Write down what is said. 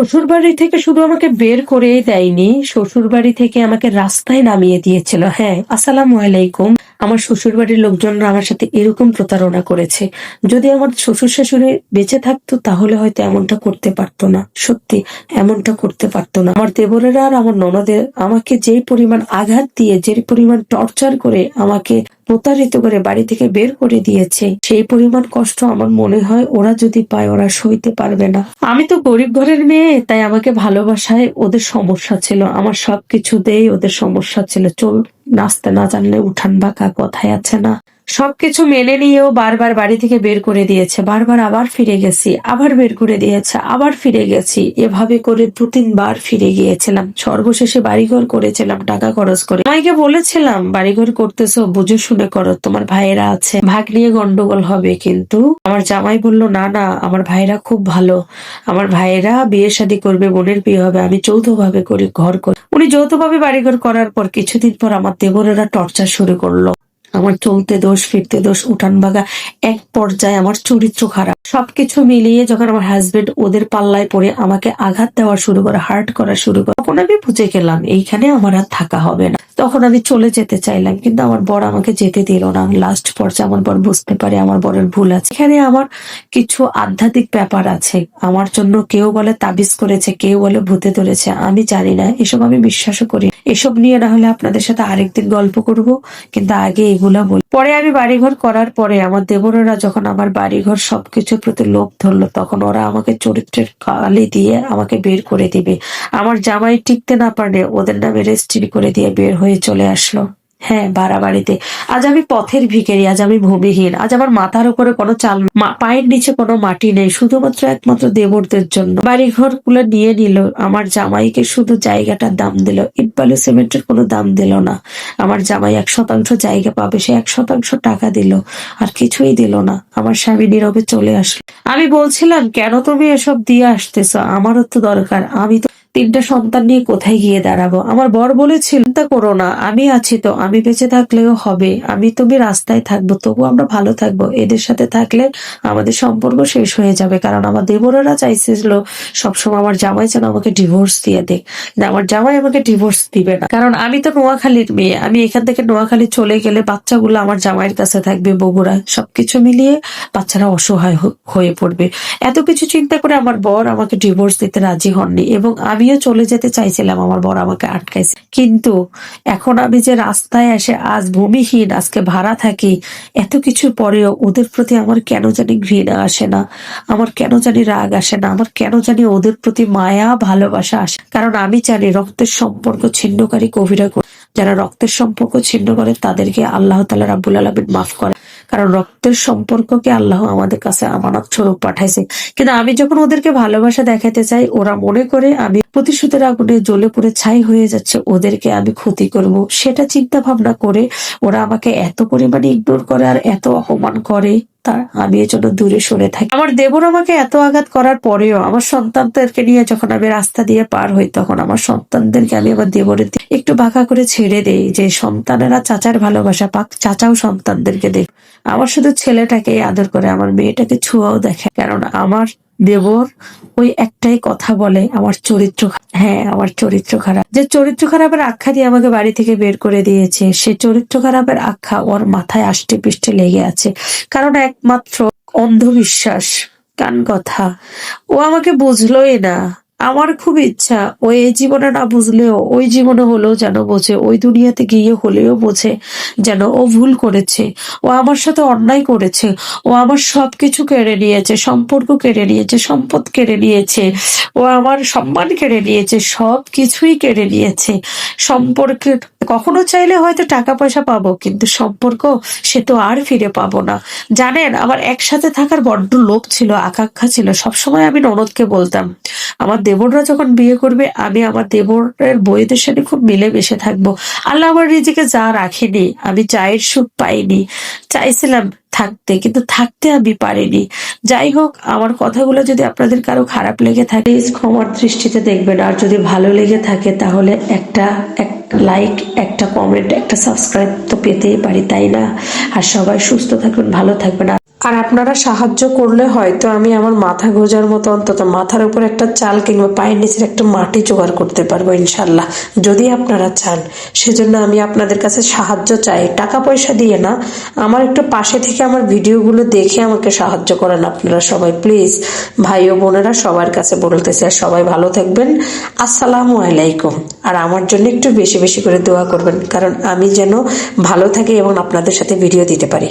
শ্বশুর বাড়ি থেকে শুধু আমাকে বের করেই দেয়নি শ্বশুর বাড়ি থেকে আমাকে রাস্তায় নামিয়ে দিয়েছিল। হ্যাঁ আসসালামু আলাইকুম। আমার শ্বশুর বাড়ির লোকজনরা আমার সাথে এরকম প্রতারণা করেছে। যদি আমার শ্বশুর শাশুড়ি বেঁচে থাকতো, তাহলে হয়তো এমনটা করতে পারতো না। সত্যি, এমনটা করতে পারতো না। আমার দেবরেরা আর আমার ননদের আমাকে যেই পরিমাণ আঘাত দিয়ে যে পরিমাণ টর্চার করে আমাকে প্রতারিত করে বাড়ি থেকে বের করে দিয়েছে। সেই পরিমাণ কষ্ট আমার মনে হয় ওরা যদি পায়, ওরা সইতে পারবে না। আমি তো গরিব ঘরের মেয়ে, তাই আমাকে ভালোবাসায় ওদের সমস্যা ছিল। আমার সব সবকিছুতেই ওদের সমস্যা ছিল। চল নাচতে না জানলে উঠান বাঁকা কথায় আছে না। সবকিছু মেনে নিয়েও বারবার বাড়ি থেকে বের করে দিয়েছে। বারবার আবার ফিরে গেছি, আবার বের করে দিয়েছে, আবার ফিরে গেছি। এভাবে করে দু তিনবার ফিরে গিয়েছিলাম। সর্বশেষে বাড়িঘর করেছিলাম, টাকা খরচ করে। মাইকে বলেছিলাম, বাড়িঘর করতেছো, বুঝে শুনে করো, তোমার ভাইয়েরা আছে। ভাগ নিয়ে গন্ডগোল হবে, কিন্তু আমার জামাই বলল, না না, আমার ভাইরা খুব ভালো। আমার ভাইয়েরা বিয়ে শাদী করবে, বোনের বিয়ে হবে, আমি যৌথভাবে করি ঘর করি উনি যৌথভাবে বাড়িঘর করার পর কিছুদিন পর আমার দেবরেরা টর্চার শুরু করল। আমার চলতে দোষ, ফিরতে দোষ উঠান বাগা এক পর্যায়ে আমার চরিত্র খারাপ। সবকিছু মিলিয়ে যখন আমার হাজবেন্ড ওদের পাল্লায় পড়ে আমাকে আঘাত দেওয়া শুরু করে হার্ট করা শুরু করে, তখন আমি বুঝে গেলাম, এইখানে আমার আর থাকা হবে না। তখন আমি চলে যেতে চাইলাম, কিন্তু আমার বর আমাকে যেতে দিল না। লাস্ট পর্যায়ে আমার বর বুঝতে পারে আমার বরের ভুল আছে। এখানে আমার কিছু আধ্যাত্মিক ব্যাপার আছে। আমার জন্য কেউ বলে তাবিজ করেছে, কেউ বলে ভূতে ধরেছে, আমি জানি না, এসব আমি বিশ্বাসও করি এসব নিয়ে না হলে আপনাদের সাথে আরেকদিন গল্প করব, কিন্তু আগে এগুলা বলি। পরে আমি বাড়িঘর করার পরে আমার দেবরেরা যখন আমার বাড়িঘর সবকিছুর প্রতি লোভ ধরলো, তখন ওরা আমাকে চরিত্রের কালি দিয়ে আমাকে বের করে দিবে। আমার জামাই টিকতে না পারলে ওদের নামে রেজিস্ট্রি করে দিয়ে বের হয়ে চলে আসলো। হ্যাঁ ভাড়া বাড়িতে আজ আমি পথের ভিখারি, আজ আমি ভূমিহীন। আজ আমার মাথার উপরে কোনো চাল পায়ের নিচে কোনো মাটি নেই, শুধুমাত্র একমাত্র দেবরদের জন্য। বাড়িঘরগুলো নিয়ে নিল, আমার জামাইকে শুধু জায়গাটার দাম দিল। ইটবালু সিমেন্টের কোনো দাম দিল না। আমার জামাই এক শতাংশ জায়গা পাবে, সে এক শতাংশ টাকা দিল। আর কিছুই দিল না। আমার স্বামী নীরবে চলে আসলো। আমি বলছিলাম, কেন তুমি এসব দিয়ে আসতেছ? আমারও তো দরকার। আমি তো তিনটা সন্তান নিয়ে কোথায় গিয়ে দাঁড়াবো? আমার বর বলেছিল, চিন্তা করো না, আমি আছি তো, আমি বেঁচে থাকলেও হবে, আমি তুমি রাস্তায় থাকব তবু আমরা ভালো থাকব, এদের সাথে থাকলে আমাদের সম্পর্ক শেষ হয়ে যাবে, কারণ আমার দেবরেরা চাইছিল সবসময় আমার জামাই যেন আমাকে ডিভোর্স দিয়ে কিন্তু আমার জামাই আমাকে ডিভোর্স দিবে না। কারণ আমি তো নোয়াখালীর মেয়ে, আমি এখান থেকে নোয়াখালী চলে গেলে বাচ্চাগুলো আমার জামাইয়ের কাছে থাকবে বগুড়া সবকিছু মিলিয়ে বাচ্চারা অসহায় হয়ে পড়বে। এত কিছু চিন্তা করে আমার বর আমাকে ডিভোর্স দিতে রাজি হননি এবং আমিও চলে যেতে চাইছিলাম, আমার বর আমাকে আটকাইছে। কিন্তু এখন আমি যে রাস্তায় এসে আজ ভূমিহীন, আজকে ভাড়া থাকি, এত কিছুর পরেও ওদের প্রতি আমার কেন জানি ঘৃণা আসে না, আমার কেন জানি রাগ আসে না, আমার কেন জানি ওদের প্রতি মায়া, ভালোবাসা আসে কারণ আমি জানি রক্তের সম্পর্ক ছিন্নকারী কবিরা যারা রক্তের সম্পর্ক ছিন্ন করে, তাদেরকে আল্লাহ তালা রাবুল আলমিন মাফ করে কারণ রক্তের সম্পর্ককে আল্লাহ আমাদের কাছে আমানত স্বরূপ পাঠাইছে। কিন্তু আমি যখন ওদেরকে ভালোবাসা দেখাতে চাই, ওরা মনে করে আমি প্রতিশোধের আগুনে জ্বলে পড়ে ছাই হয়ে যাচ্ছে, ওদেরকে আমি ক্ষতি করব। সেটা চিন্তা ভাবনা করে ওরা আমাকে এত পরিমাণে ইগনোর করে আর এত অপমান করে। তার আমি যেন দূরে সরে থাকি। আমার দেবর আমাকে এত আঘাত করার পরেও আমার সন্তানদেরকে নিয়ে যখন আমি রাস্তা দিয়ে পার হই, তখন আমার সন্তানদেরকে আমি আমার দেবরের একটু বাঁকা করে ছেড়ে দেই যে, সন্তানেরা চাচার ভালোবাসা পাক, চাচাও সন্তানদেরকে দেখ। আমার শুধু ছেলেটাকে আদর করে, আমার মেয়েটাকে ছুঁয়াও দেখে। কারণ আমার দেবর ওই একটাই কথা বলে, আমার চরিত্র হ্যাঁ আমার চরিত্র খারাপ। যে চরিত্র খারাপের আখ্যা দিয়ে আমাকে বাড়ি থেকে বের করে দিয়েছে, সে চরিত্র খারাপের আখ্যা ওর মাথায় আষ্টে পিষ্টে লেগে আছে। কারণ একমাত্র অন্ধবিশ্বাস, কান কথা। ও আমাকে বুঝলোই না। আমার খুব ইচ্ছা ও এই জীবনে না বুঝলেও, ওই জীবনে হলেও যেন বোঝে, ওই দুনিয়াতে গিয়ে হলেও বোঝে যেন ও ভুল করেছে, ও আমার সাথে অন্যায় করেছে, ও আমার সবকিছু কেড়ে নিয়েছে, সম্পর্ক কেড়ে নিয়েছে, সম্পদ কেড়ে নিয়েছে, ও আমার সম্মান কেড়ে নিয়েছে সব কিছুই কেড়ে নিয়েছে। সম্পর্কে কখনো চাইলে হয়তো টাকা পয়সা পাবো, কিন্তু সম্পর্ক সে তো আর ফিরে পাবো না। জানেন, আমার একসাথে থাকার বড্ড লোভ ছিল, আকাঙ্ক্ষা ছিল, সবসময় আমি ননদকে বলতাম, আমার দেবররা যখন বিয়ে করবে, আমি আমার দেবরের বইদের সাথে খুব মিলেমিশে থাকব। আল্লাহ আমার নিজেকে যা রাখেনি, আমি চায়ের সুখ পাইনি। চাইছিলাম থাকতে, কিন্তু থাকতে আমি পারিনি। যাই হোক, আমার কথাগুলো যদি আপনাদের কারও খারাপ লেগে থাকে ক্ষমার দৃষ্টিতে দেখবেন। আর যদি ভালো লেগে থাকে, তাহলে একটা একটা লাইক একটা কমেন্ট একটা সাবস্ক্রাইব তো পেতেই পারি, তাই না? আর সবাই সুস্থ থাকবেন ভালো থাকবেন আর আপনারা সাহায্য করলে হয়তো আমি আমার মাথা গোজার মতো অন্তত মাথার উপর একটা চাল কিংবা পায়ের নিচের একটা মাটি জোগাড় করতে পারব ইনশাল্লাহ। যদি আপনারা চান, সেজন্য আমি আপনাদের কাছে সাহায্য চাই। টাকা পয়সা দিয়ে না, আমার একটু পাশে থেকে আমার ভিডিওগুলো দেখে আমাকে সাহায্য করেন আপনারা সবাই। প্লিজ, ভাই ও বোনেরা সবার কাছে বলতেছি, আর সবাই ভালো থাকবেন। আসসালামু আলাইকুম। আর আমার জন্য একটু বেশি বেশি করে দোয়া করবেন, কারণ আমি যেন ভালো থাকি এবং আপনাদের সাথে ভিডিও দিতে পারি।